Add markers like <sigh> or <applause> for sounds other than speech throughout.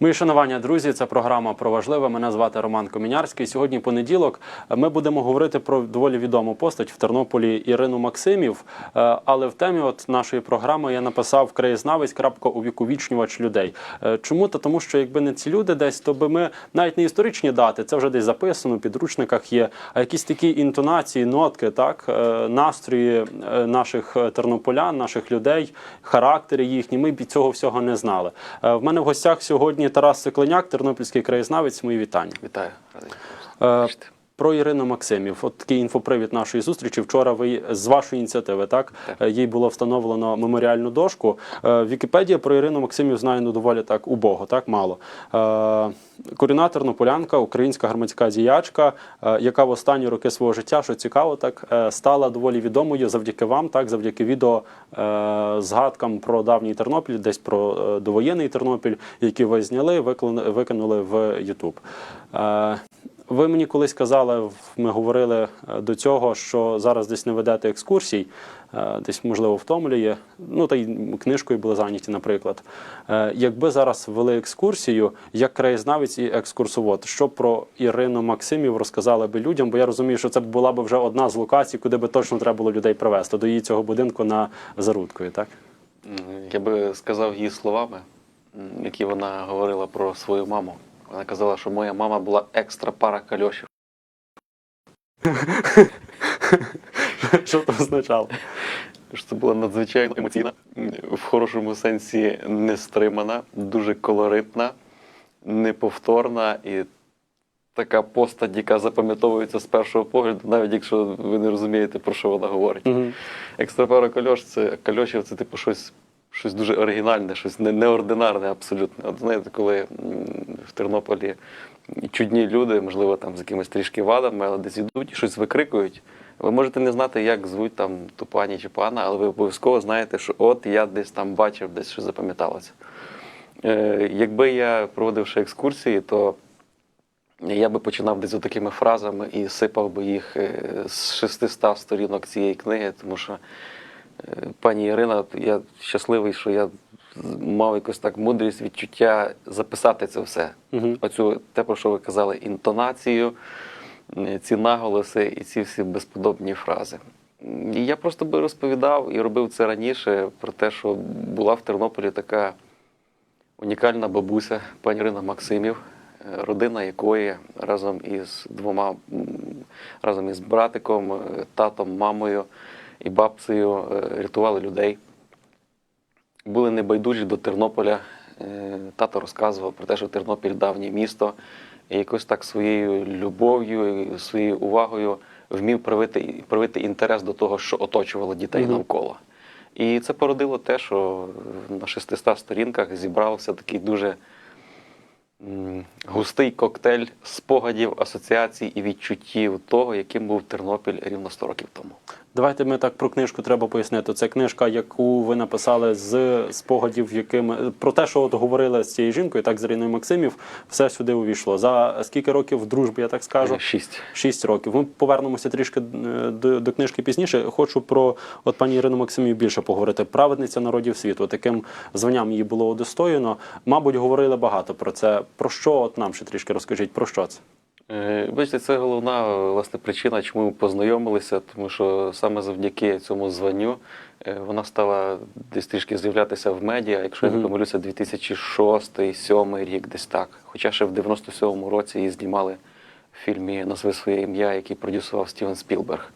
Мої шанування, друзі, це програма про важливе. Мене звати Роман Комінярський. Сьогодні понеділок. Ми будемо говорити про доволі відому постать в Тернополі Ірину Максимів. Е, Але в темі от нашої програми я написав краєзнавець. крапка, увіковічнювач людей. Е, Чому? Та тому, що якби не ці люди десь, то би ми навіть не історичні дати, це вже десь записано, в підручниках є, а якісь такі інтонації, нотки, так, е, настрої наших тернополян, наших людей, характери їхні. Ми б цього всього не знали. В мене в гостях сьогодні Тарас Секленяк, тернопільський краєзнавець. Мої вітання. Вітаю. Радий Е. Про Ірину Максимів, от такий інфопривід нашої зустрічі. Вчора ви з вашої ініціативи, так, Так. Е, їй було встановлено меморіальну дошку. Е, Вікіпедія про Ірину Максимів знає ну доволі так убого, так мало. Е, Корінна тернополянка, українська громадська діячка, яка в останні роки свого життя, що цікаво, так стала доволі відомою завдяки вам, так завдяки відео згадкам про давній Тернопіль, десь про довоєнний Тернопіль, які ви зняли, викинули в Ютуб. Ви мені колись казали, ми говорили е, до цього, що зараз десь не ведете екскурсій, е, десь, можливо, втомлює. Ну, та й книжкою були зайняті, наприклад. Е, Якби зараз вели екскурсію, як краєзнавець і екскурсовод, що про Ірину Максимів розказали би людям? Бо я розумію, що це була б вже одна з локацій, куди би точно треба було людей привезти, до її цього будинку на Зарудкові, так? Я би сказав її словами, які вона говорила про свою маму. Вона казала, що моя мама була екстра пара кальошів. <laughs> Що це означало? Що це була надзвичайно емоційна, в хорошому сенсі нестримана, дуже колоритна, неповторна і така постать, яка запам'ятовується з першого погляду, навіть якщо ви не розумієте, про що вона говорить. Мгм. Екстрапара кальош це кальошів це типу щось, щось дуже оригінальне, щось не, неординарне абсолютно. От знаєте, коли в Тернополі чудні люди, можливо, там з якимись трішки вадами, але десь йдуть і щось викрикують. Ви можете не знати, як звуть там ту пані чи пана, але ви обов'язково знаєте, що от я десь там бачив, десь щось запам'яталося. Е, якби я проводив ще екскурсії, то я би починав десь такими фразами і сипав би їх е, з 600 сторінок цієї книги, тому що пані Ірина, я щасливий, що я мав якось так мудрість, відчуття записати це все. Мгм. Оцю те, про що ви казали, інтонацію, ці наголоси і ці всі безподобні фрази. І я просто би розповідав і робив це раніше про те, що була в Тернополі така унікальна бабуся, пані Ірина Максимів, родина якої разом із двома, разом із братиком, е, татом, мамою і бабцею е, рятували людей. Були небайдужі до Тернополя. Е, Тато розказував про те, що Тернопіль давнє місто, і якось так своєю любов'ю, своєю увагою вмів привити, привити інтерес до того, що оточувало дітей Мгм. навколо. І це породило те, що на 600 сторінках зібрався такий дуже густий коктейль спогадів, асоціацій і відчуттів того, яким був Тернопіль рівно 100 років тому. Давайте ми так про книжку треба пояснити. Це книжка, яку ви написали з спогадів, якими про те, що от говорили з цією жінкою, так з Іриною Максимів, все сюди увійшло. За скільки років дружби, я так скажу? Е, Шість. Шість років. Ми повернемося трішки е, до, до книжки пізніше. Хочу про от пані Ірину Максимів більше поговорити. Праведниця народів світу. Таким званням її було удостоєно. Мабуть, говорили багато про це. Про що от нам ще трішки розкажіть? Про що це? Е, Бачите, це головна е, власне причина, чому ми познайомилися, тому що саме завдяки цьому званню е, вона стала десь трішки з'являтися в медіа, якщо я не помилюся, 2006-2007 рік, десь так. Хоча ще в 97-му році її знімали в фільмі Назви своє ім'я, який продюсував Стівен Спілберг.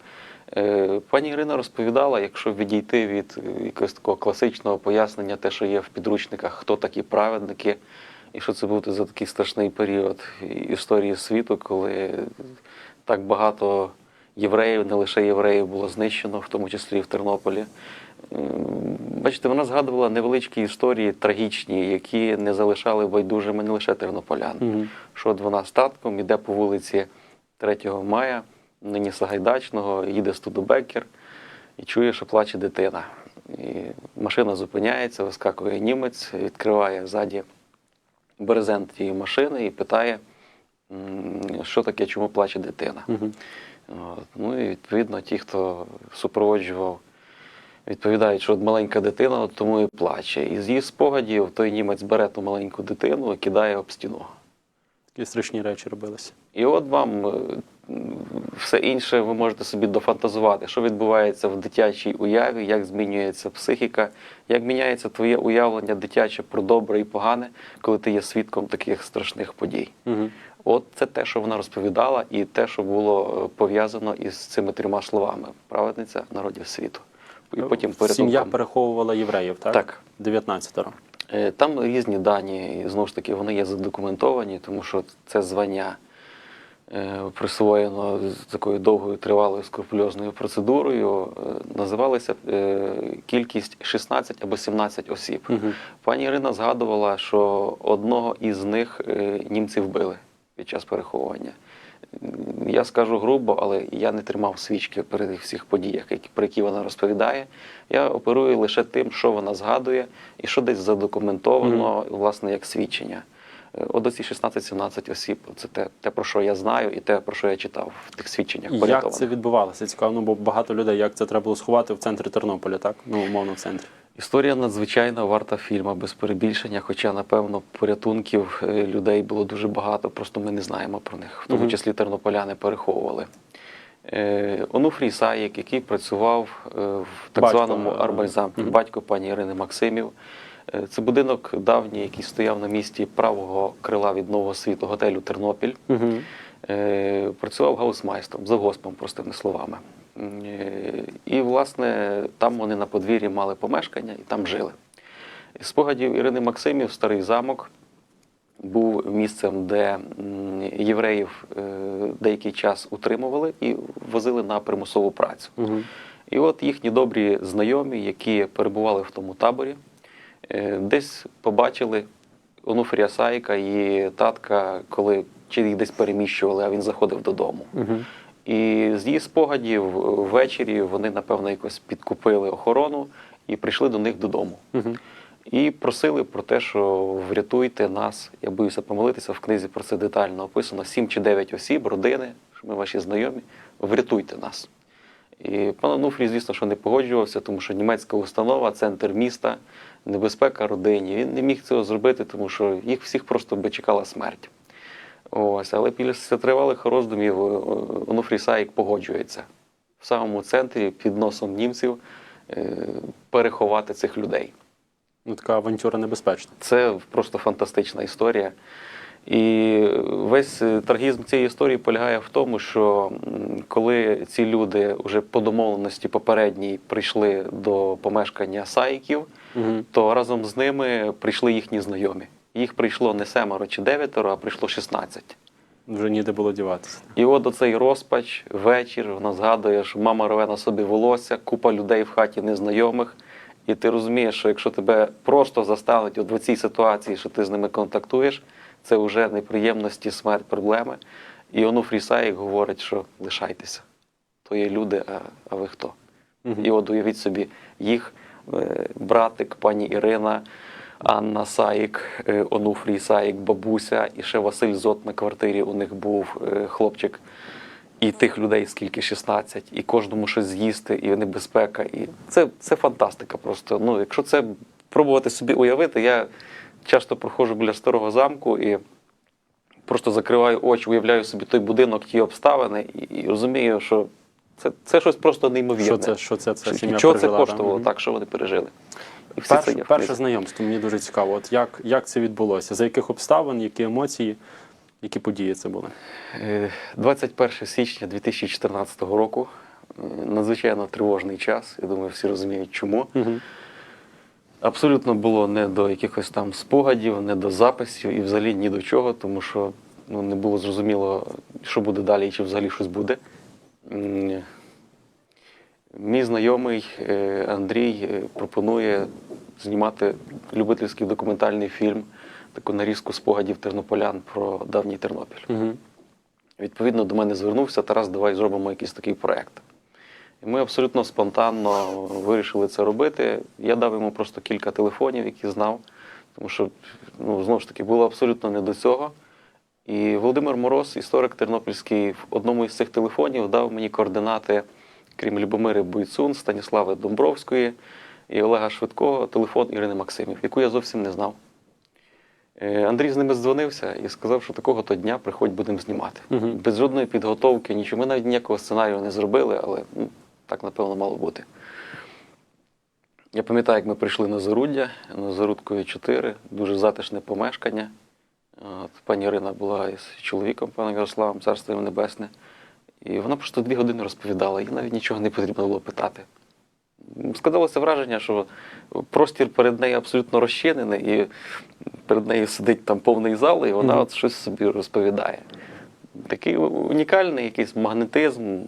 Пані Ірина розповідала, якщо відійти від якогось такого класичного пояснення, те, що є в підручниках, хто такі праведники, і що це був за такий страшний період історії світу, коли так багато євреїв, не лише євреїв, було знищено, в тому числі і в Тернополі. Бачите, вона згадувала невеличкі історії трагічні, які не залишали байдужими не лише тернополян. Мгм. Що от вона з татком іде по вулиці 3 мая, нині Сагайдачного, їде Студебекер і чує, що плаче дитина. І машина зупиняється, вискакує німець, відкриває ззаді брезент тієї машини і питає, що таке, чому плаче дитина. Угу. От. Ну і відповідно ті, хто супроводжував Відповідають, що от маленька дитина, от тому і плаче. І з її спогадів той німець бере ту маленьку дитину і кидає об стіну. Такі страшні речі робилися. І от вам е, все інше ви можете собі дофантазувати, що відбувається в дитячій уяві, як змінюється психіка, як міняється твоє уявлення дитяче про добре і погане, коли ти є свідком таких страшних подій. Угу. От це те, що вона розповідала, і те, що було е, пов'язано із цими трьома словами: праведниця народів світу. І потім Сім'я переховувала євреїв, так? Так. 19-ро. Е, Там різні дані, і знову ж таки, вони є задокументовані, тому що це звання присвоєно з такою довгою тривалою скрупульозною процедурою. е, Називалася е, кількість 16 або 17 осіб. Угу. Пані Ірина згадувала, що одного із них е, німці вбили під час переховування. Я скажу грубо, але я не тримав свічки перед всіх подіях, про які вона розповідає. Я оперую лише тим, що вона згадує, і що десь задокументовано, власне, як свідчення. Оці 16-17 осіб це те, те, про що я знаю, і те, про що я читав в тих свідченнях. Як це відбувалося? Цікаво, ну бо багато людей, як це треба було сховати в центрі Тернополя, так? Ну, умовно, в центрі. Історія надзвичайно варта фільму, без перебільшення. Хоча, напевно, порятунків е, людей було дуже багато, просто ми не знаємо про них, в тому числі тернополяни переховували. Е, Онуфрій Саєк, який працював е, в так Батько, званому Арбальзампі, батько пані Ірини Максимів. Е, Це будинок давній, який стояв на місці правого крила від нового світу готелю Тернопіль. Угу. Працював гаусмайстром, завгоспом, простими словами. Е, І, власне, там вони на подвір'ї мали помешкання і там жили. Спогадів Ірини Максимів старий замок був місцем, де євреїв деякий час утримували і возили на примусову працю. Угу. І от їхні добрі знайомі, які перебували в тому таборі, десь побачили Онуфрія Сайка і татка, коли чи їх десь переміщували, а він заходив додому. Угу. І з її спогадів е, ввечері вони, напевно, якось підкупили охорону і прийшли до них додому. Угу. І просили про те, що врятуйте нас. Я боюся помилитися, в книзі про це детально описано. Сім чи дев'ять осіб, родини, що ми ваші знайомі, врятуйте нас. І пан Онуфрій, звісно, що не погоджувався, тому що німецька установа, центр міста, небезпека родині. Він не міг цього зробити, тому що їх всіх просто би чекала смерть. Ось, але після тривалих роздумів е, Онуфрій Саїк погоджується в самому центрі під носом німців е, переховати цих людей. Ну, така авантюра небезпечна. Це просто фантастична історія. І весь е, трагізм цієї історії полягає в тому, що коли ці люди вже по домовленості попередній прийшли до помешкання Саїків, Угу. то разом з ними прийшли їхні знайомі. Їх прийшло не семеро чи дев'ятеро, а прийшло 16. Вже ніде було діватися. І от оцей розпач, вечір, вона згадує, що мама рве на собі волосся, купа людей в хаті незнайомих. І ти розумієш, що якщо тебе просто застануть от в цій ситуації, що ти з ними контактуєш, це вже неприємності, смерть, проблеми. І Онуфрій Саїк говорить, що лишайтеся. То є люди, а, а ви хто? Угу. І от уявіть собі, їх е, братик, пані Ірина, Анна Саїк, е, Онуфрій Саїк, бабуся, і ще Василь Зот на квартирі у них був е, хлопчик. І тих людей скільки 16, і кожному щось з'їсти, і небезпека. І це, це фантастика просто. Ну, якщо це пробувати собі уявити, я часто проходжу біля старого замку і просто закриваю очі, уявляю собі той будинок, ті обставини, і, і розумію, що це, це щось просто неймовірне. Що це, що це, це сім'я Чого це коштувало, Мгм. так, що вони пережили. І все це Перше, знайомство, мені дуже цікаво. От як, як це відбулося? За яких обставин, які емоції, які події це були? Е, 21 січня 2014 року. Е, Надзвичайно тривожний час. Я думаю, всі розуміють, чому. Угу. Абсолютно було не до якихось там спогадів, не до записів і взагалі ні до чого, тому що ну, не було зрозуміло, що буде далі і чи взагалі щось буде. Мій знайомий е, Андрій е, пропонує знімати любительський документальний фільм, таку нарізку спогадів тернополян про давній Тернопіль. Угу. Відповідно, до мене звернувся Тарас, давай зробимо якийсь такий проект. І ми абсолютно спонтанно вирішили це робити. Я дав йому просто кілька телефонів, які знав, тому що ну, знову ж таки було абсолютно не до цього. І Володимир Мороз, історик тернопільський, в одному із цих телефонів дав мені координати крім Любомири Бойцун, Станіслави Домбровської і Олега Швидкого, телефон Ірини Максимів, яку я зовсім не знав. Е, Андрій з ними здзвонився і сказав, що такого то дня приходь будемо знімати. Мгм. Без жодної підготовки, нічого. Ми навіть ніякого сценарію не зробили, але ну, так, напевно, мало бути. Я пам'ятаю, як ми прийшли на Заруддя, на Зарудкою 4, дуже затишне помешкання. От, пані Ірина була із чоловіком, паном Ярославом, царство їм небесне. І вона просто дві години розповідала, їй навіть нічого не потрібно було питати. Складалося враження, що простір перед нею абсолютно розчинений, і перед нею сидить там повний зал, і вона Мгм. от щось собі розповідає. Такий унікальний якийсь магнетизм,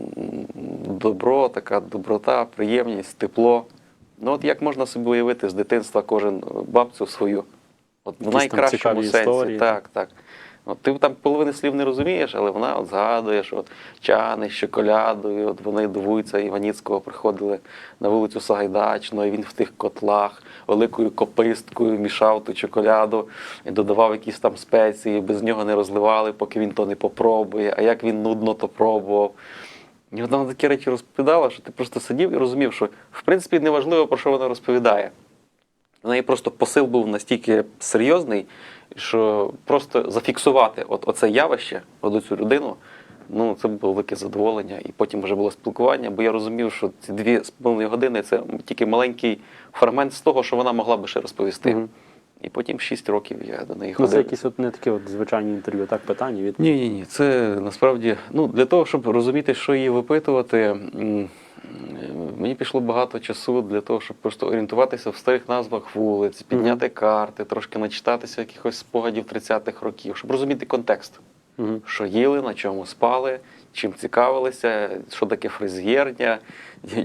добро, така доброта, приємність, тепло. Ну, от як можна собі уявити з дитинства кожен бабцю свою? От в найкращому сенсі. історії. Так, так. От ти там половини слів не розумієш, але вона от згадує, що от чани з чоколядою, от вони вуйця Іваніцького приходили на вулицю Сагайдачну, і він в тих котлах великою кописткою мішав ту чоколяду і додавав якісь там спеції, без нього не розливали, поки він то не попробує. А як він нудно то пробував. І вона такі речі розповідала, що ти просто сидів і розумів, що в принципі неважливо, про що вона розповідає. В неї просто посил був настільки серйозний, що просто зафіксувати от, оце явище, от цю людину, ну це було велике задоволення. І потім вже було спілкування, бо я розумів, що ці дві з половиною години це тільки маленький фрагмент з того, що вона могла би ще розповісти. Мгм. І потім шість років я до неї Ну, ходив. це якісь от не такі от звичайні інтерв'ю, так, питання від. Ні, ні, ні. Це насправді ну, для того, щоб розуміти, що її випитувати, мені пішло багато часу для того, щоб просто орієнтуватися в старих назвах вулиць, підняти карти, трошки начитатися якихось спогадів 30-х років, щоб розуміти контекст, що їли, на чому спали, чим цікавилися, що таке фрезєрня,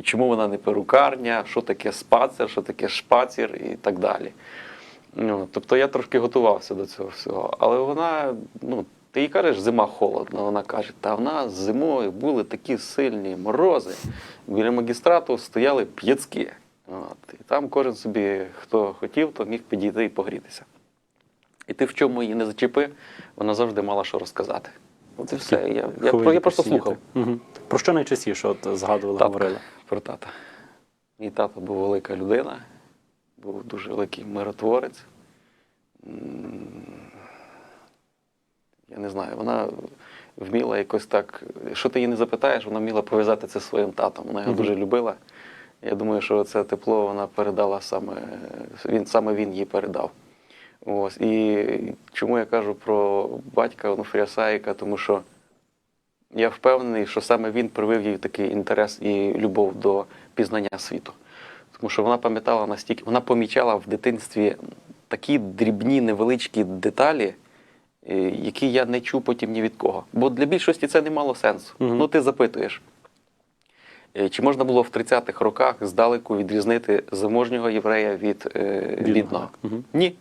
чому вона не перукарня, що таке спацер, що таке шпацір і так далі. Ну, тобто я трошки готувався до цього всього. Але вона, ну, ти їй кажеш, зима холодна. Вона каже, та в нас зимою були такі сильні морози. Біля магістрату стояли п'яцки. От, і там кожен собі, хто хотів, то міг підійти і погрітися. І ти в чому її не зачепи, вона завжди мала що розказати. От і все. Я, я, про- я просто слухав. Угу. Про що найчастіше от, згадували, Татка. говорили? Про тата. Мій тато був велика людина, був дуже великий миротворець. Я не знаю, вона вміла якось так. Що ти її не запитаєш, вона вміла пов'язати це зі своїм татом. Вона його Мгм. дуже любила. Я думаю, що це тепло вона передала саме він, саме він їй передав. Ось. І чому я кажу про батька Онуфрія Саїка, тому що я впевнений, що саме він привив їй такий інтерес і любов до пізнання світу. Тому що вона пам'ятала настільки, вона помічала в дитинстві такі дрібні, невеличкі деталі, які я не чув потім ні від кого. Бо для більшості це не мало сенсу. Мгм. Ну, ти запитуєш. е, Чи можна було в 30-х роках здалеку відрізнити заможнього єврея від е, бідного? Угу. Ні.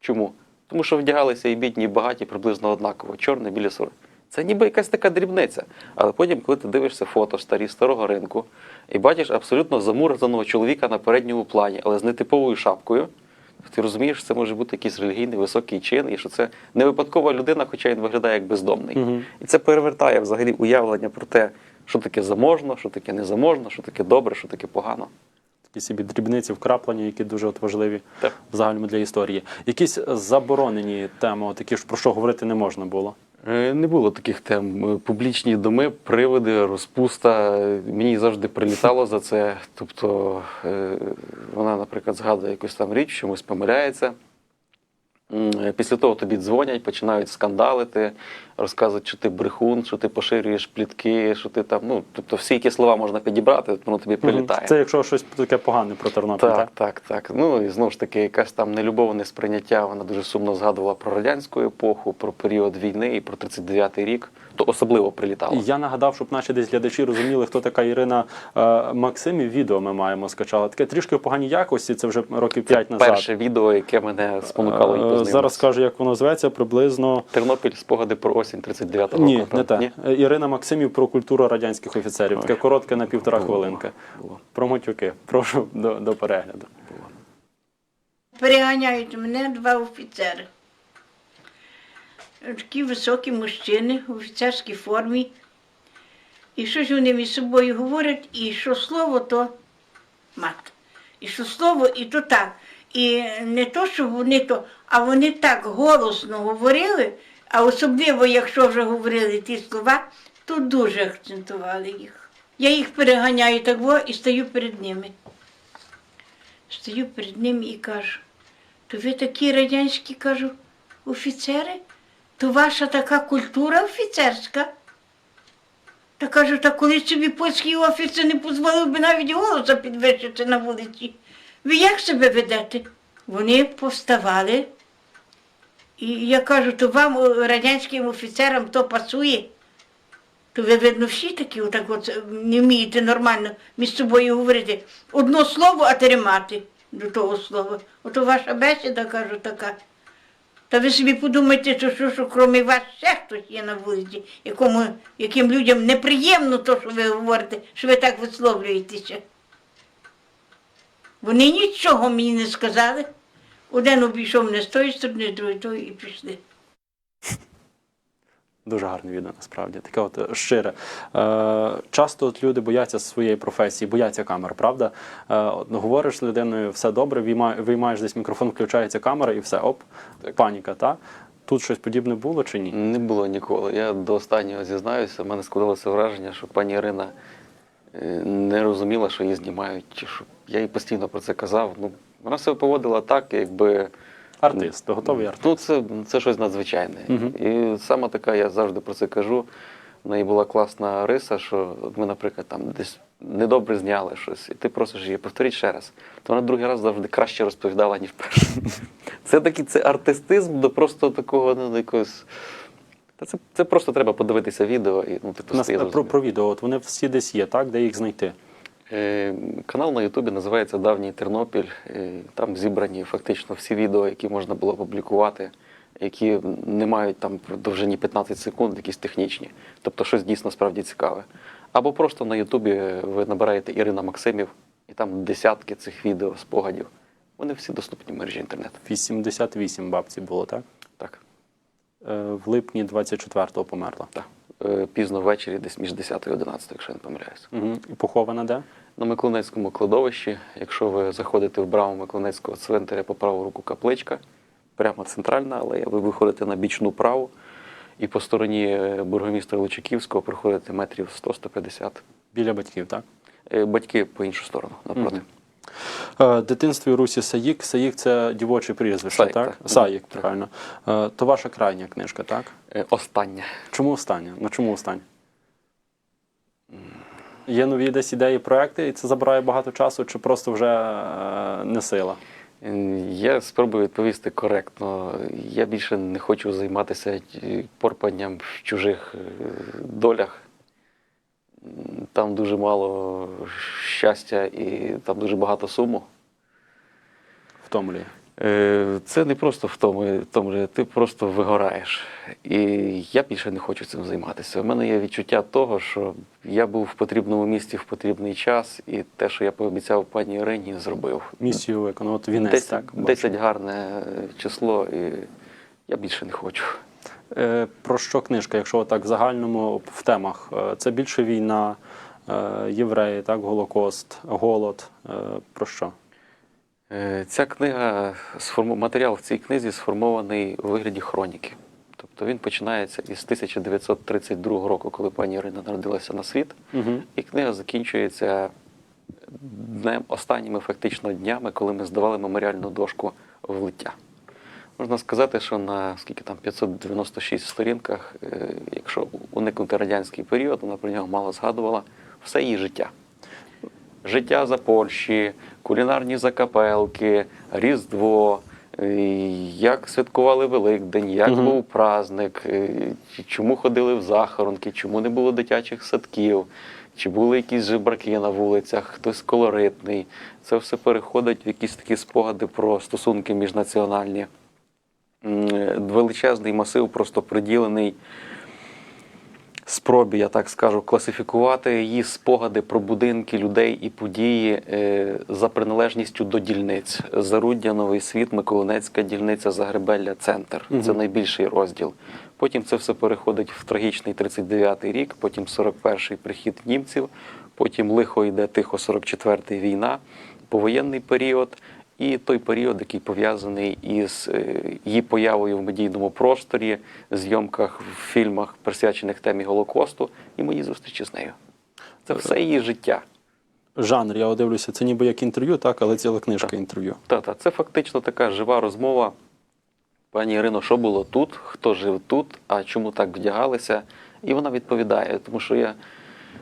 Чому? Тому що вдягалися і бідні, і багаті приблизно однаково, чорне, білі сори. Це ніби якась така дрібниця. Але потім, коли ти дивишся фото старі старого ринку і бачиш абсолютно замурзаного чоловіка на передньому плані, але з нетиповою шапкою, ти розумієш, що це може бути якийсь релігійний високий чин, і що це не випадкова людина, хоча він виглядає як бездомний. Мгм. І це перевертає взагалі уявлення про те, що таке заможно, що таке незаможно, що таке добре, що таке погано. Такі собі дрібниці, вкраплення, які дуже от важливі Так. в загальному для історії. Якісь заборонені теми, такі ж про що говорити не можна було. Е, Не було таких тем. Е, Публічні доми, привиди, розпуста. Мені завжди прилітало за це. Тобто е, вона, наприклад, згадує якусь там річ, чомусь помиляється. Е, Після того тобі дзвонять, починають скандалити, розказують, що ти брехун, що ти поширюєш плітки, що ти там. Ну, тобто всі, які слова можна підібрати, воно тобі прилітає. Це якщо щось таке погане про Тернопіль, так? Так, так, так. Ну і знову ж таки, якась там нелюбовне сприйняття. Вона дуже сумно згадувала про радянську епоху, про період війни і про 39-й рік. То особливо прилітало. Я нагадав, щоб наші десь глядачі розуміли, хто така Ірина е, Максимів. Відео ми маємо скачала. Таке трішки в поганій якості, це вже років 5 назад. Перше відео, яке мене спонукало Зараз скажу, як воно зветься, приблизно. Тернопіль спогади про осінь 39-го року. Ні, не те. Ірина Максимів про культуру радянських офіцерів. Таке коротке на півтора Було, хвилинки. було. Про матюки. Прошу до, до перегляду. Переганяють мене два офіцери. Такі високі мужчини в офіцерській формі. І щось вони між собою говорять, і що слово, то мат. І що слово, і то так. І не то, що вони то, а вони так голосно говорили, а особливо, якщо вже говорили ті слова, то дуже акцентували їх. Я їх переганяю так і стою перед ними. Стою перед ними і кажу, то ви такі радянські, кажу, офіцери? То ваша така культура офіцерська? Та кажу, та коли собі польський офіцер не дозволив би навіть голоса підвищити на вулиці. Ви як себе ведете? Вони повставали. І я кажу, то вам, радянським офіцерам, то пасує. То ви, видно, всі такі отак от е, не вмієте нормально між собою говорити. Одно слово, а тримати до того слова. Ото ваша бесіда, кажу, така. Та ви собі подумайте, що, що, що крім вас ще хтось є на вулиці, якому, яким людям неприємно то, що ви говорите, що ви так висловлюєтеся. Вони нічого мені не сказали. Один обійшов мене з тої сторони, другий тої і пішли. Дуже гарне відео, насправді. Таке от е, щире. Е, часто от люди бояться своєї професії, бояться камер, правда? Е, от, ну, говориш з людиною, все добре, вийма- виймаєш десь мікрофон, включається камера і все, оп, паніка, та? Тут щось подібне було чи ні? Не було ніколи. Я до останнього зізнаюся. У мене складалося враження, що пані Ірина е, не розуміла, що її знімають. Чи що. Я їй постійно про це казав. Ну, вона себе поводила так, якби. Артист, готовий артист. Ну, це, це щось надзвичайне. Мгм. І саме така, я завжди про це кажу. В неї була класна риса, що ми, наприклад, там десь недобре зняли щось, і ти просиш її повторіть ще раз. То вона другий раз завжди краще розповідала, ніж перший. <laughs> Це такий це артистизм до просто такого ну, якогось. Та це, це просто треба подивитися відео і ну, типу, У нас про, про відео, от вони всі десь є, так? Де їх знайти? Е, Канал на Ютубі називається Давній Тернопіль. Е, Там зібрані фактично всі відео, які можна було публікувати, які не мають там довжині 15 секунд, якісь технічні. Тобто щось дійсно справді цікаве. Або просто на Ютубі ви набираєте Ірина Максимів, і там десятки цих відео, спогадів. Вони всі доступні в мережі інтернету. 88 бабці було, так? Так, Е, в липні 24-го померла. так. Е, Пізно ввечері, десь між 10 і 11, якщо я не помиляюся. Угу. І похована де? На Миколинецькому кладовищі, якщо ви заходите в браму Миколинецького цвинтаря по праву руку капличка, прямо центральна алея, ви виходите на бічну праву, і по стороні е, бургомістра Личаківського проходите метрів 100-150. Біля батьків, так? Е, Батьки по іншу сторону, напроти. Мгм. Е, Дитинство у Русі Саїк. Саїк це дівоче прізвище, Саїк, так? так. Саїк, правильно. Е, То ваша крайня книжка, так? Остання. Чому остання? Ну чому остання? Є нові десь ідеї, проекти, і це забирає багато часу, чи просто вже е, не сила? Я спробую відповісти коректно. Я більше не хочу займатися порпанням в чужих е, долях. Там дуже мало щастя і там дуже багато суму. Втомлює. Е, Це не просто в тому, в тому же, ти просто вигораєш. І я більше не хочу цим займатися. У мене є відчуття того, що я був в потрібному місці в потрібний час, і те, що я пообіцяв пані Ірині, зробив. Місію виконав. От вінець, 10, так? 10 гарне число, і я більше не хочу. Е, Про що книжка, якщо так в загальному в темах? Е, Це більше війна, євреї, так, Голокост, голод. Про що? Е, Ця книга, матеріал в цій книзі сформований у вигляді хроніки. Тобто він починається із 1932 року, коли пані Ірина народилася на світ, Угу. і книга закінчується днем, останніми фактично днями, коли ми здавали меморіальну дошку в лиття. Можна сказати, що на скільки там 596 сторінках, е, якщо уникнути радянський період, вона про нього мало згадувала все її життя. Життя за Польщі, кулінарні закапелки, Різдво, як святкували Великдень, як Мгм. був праздник, чому ходили в захоронки, чому не було дитячих садків, чи були якісь жебраки на вулицях, хтось колоритний. Це все переходить в якісь такі спогади про стосунки міжнаціональні. Е, Величезний масив просто приділений спробі, я так скажу, класифікувати її спогади про будинки людей і події е, за приналежністю до дільниць. Заруддя, Новий світ, Миколинецька дільниця, Загребелля, центр. Це найбільший розділ. Потім це все переходить в трагічний 39-й рік, потім 41-й прихід німців, потім лихо йде тихо 44-й війна, повоєнний період і той період, який пов'язаний із е, її появою в медійному просторі, зйомках в фільмах, присвячених темі Голокосту, і мої зустрічі з нею. Це все її життя. Жанр, я дивлюся, це ніби як інтерв'ю, так, але ціла книжка інтерв'ю. Та-та, це фактично така жива розмова. Пані Ірино, що було тут, хто жив тут, а чому так вдягалися? І вона відповідає, тому що я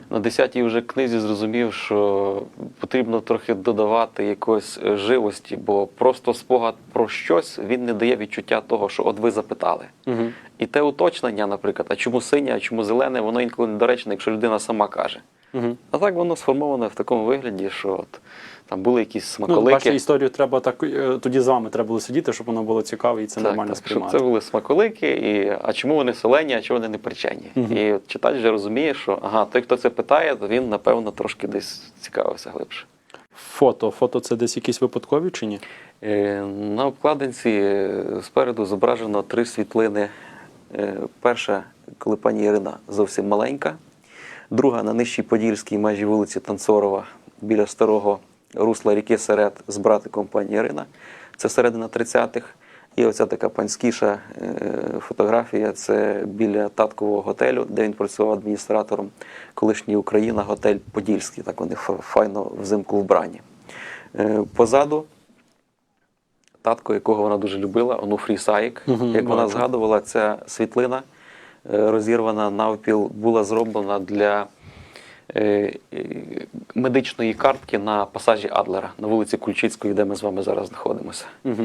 на 10-й вже книзі зрозумів, що потрібно трохи додавати якоїсь е, живості, бо просто спогад про щось він не дає відчуття того, що от ви запитали. Угу. І те уточнення, наприклад, а чому синє, а чому зелене, воно інколи недоречне, якщо людина сама каже. Угу. А так воно сформоване в такому вигляді, що от, там були якісь Ну, смаколики. бачите, історію треба так, е, тоді з вами треба було сидіти, щоб воно було цікаво і це Так, нормально так, щоб це були смаколики, і а чому вони солені, а чому вони не причені? Мгм. І читач вже розуміє, що ага, той, хто це питає, то він, напевно, трошки десь цікавився глибше. Фото. Фото це десь якісь випадкові чи ні? Е, На обкладинці е, спереду зображено три світлини. Е, Перша, коли пані Ірина зовсім маленька, друга на нижчій Подільській межі вулиці Танцорова біля старого русла ріки Серед з братиком пані Ірина. Це середина 30-х. І оця така панськіша е, фотографія це біля таткового готелю, де він працював адміністратором. Колишній Україна, готель Подільський. Так вони файно взимку вбрані. Е, Позаду татко, якого вона дуже любила, Онуфрій Саїк. Як вона згадувала, ця світлина е, розірвана навпіл була зроблена для медичної картки на пасажі Адлера на вулиці Кульчицької, де ми з вами зараз знаходимося. Угу.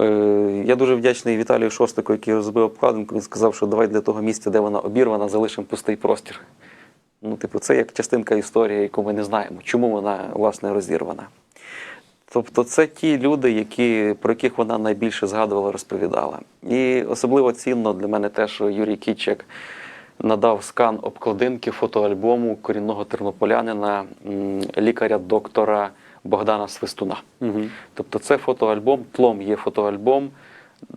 Е, Я дуже вдячний Віталію Шостику, який розбив обкладинку. Він сказав, що давай для того місця, де вона обірвана, залишимо пустий простір. Ну, типу, це як частинка історії, яку ми не знаємо, чому вона власне розірвана. Тобто, це ті люди, які, про яких вона найбільше згадувала, розповідала. І особливо цінно для мене те, що Юрій Кітчик надав скан обкладинки фотоальбому корінного тернополянина, лікаря-доктора Богдана Свистуна. Угу. Тобто це фотоальбом, тлом є фотоальбом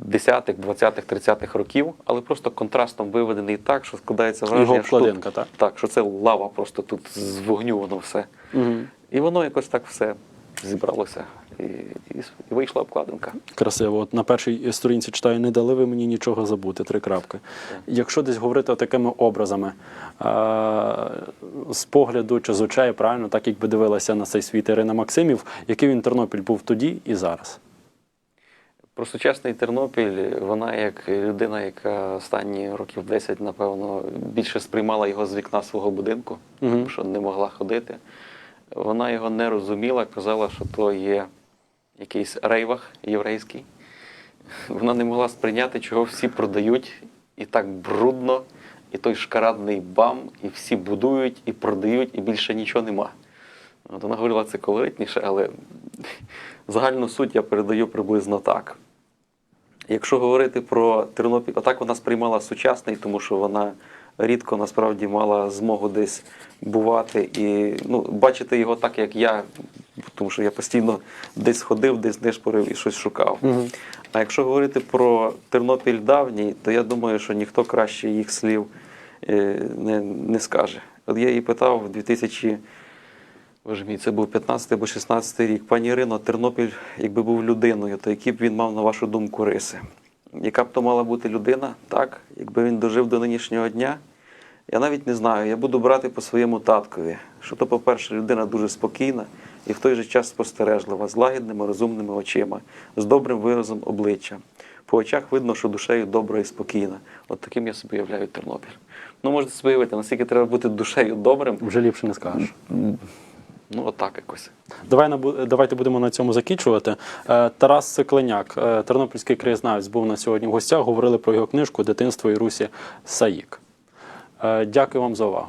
10-х, 20-х, 30-х років, але просто контрастом виведений так, що складається Його враження, що, тут, так? так, що це лава просто тут з вогню воно все. Угу. І воно якось так все зібралося. І, і, вийшла обкладинка. Красиво. От на першій сторінці читаю, не дали ви мені нічого забути. Три крапки. Якщо десь говорити такими образами, е- з погляду чи з очей, правильно, так якби дивилася на цей світ Ірина Максимів, який він Тернопіль був тоді і зараз. Про сучасний Тернопіль, вона як людина, яка останні років 10, напевно, більше сприймала його з вікна свого будинку, тому що не могла ходити. Вона його не розуміла, казала, що то є якийсь рейвах єврейський. Вона не могла сприйняти, чого всі продають і так брудно, і той шкарадний бам, і всі будують, і продають, і більше нічого нема. От вона говорила це колоритніше, але загальну суть я передаю приблизно так. Якщо говорити про Тернопіль, отак вона сприймала сучасний, тому що вона рідко насправді мала змогу десь бувати і ну, бачити його так, як я, тому що я постійно десь ходив, десь нишпорив і щось шукав. Угу. А якщо говорити про Тернопіль давній, то я думаю, що ніхто краще їх слів е, не, не скаже. От я її питав в 2000, боже мій, це був 15 або 16 рік. Пані Ірино, Тернопіль, якби був людиною, то які б він мав, на вашу думку, риси? Яка б то мала бути людина, так? Якби він дожив до нинішнього дня? Я навіть не знаю. Я буду брати по своєму таткові, що то, по-перше, людина дуже спокійна і в той же час спостережлива, з лагідними, розумними очима, з добрим виразом обличчя. По очах видно, що душею добра і спокійна. От таким я собі уявляю Тернопіль. Ну, можете собі уявити, наскільки треба бути душею добрим. Вже ліпше не скажеш. Ну, отак якось. Давай давайте будемо на цьому закінчувати. Е, Тарас Цикленяк, е, тернопільський краєзнавець, був на сьогодні в гостях. Говорили про його книжку Дитинство і Русі Саїк. Е, Дякую вам за увагу.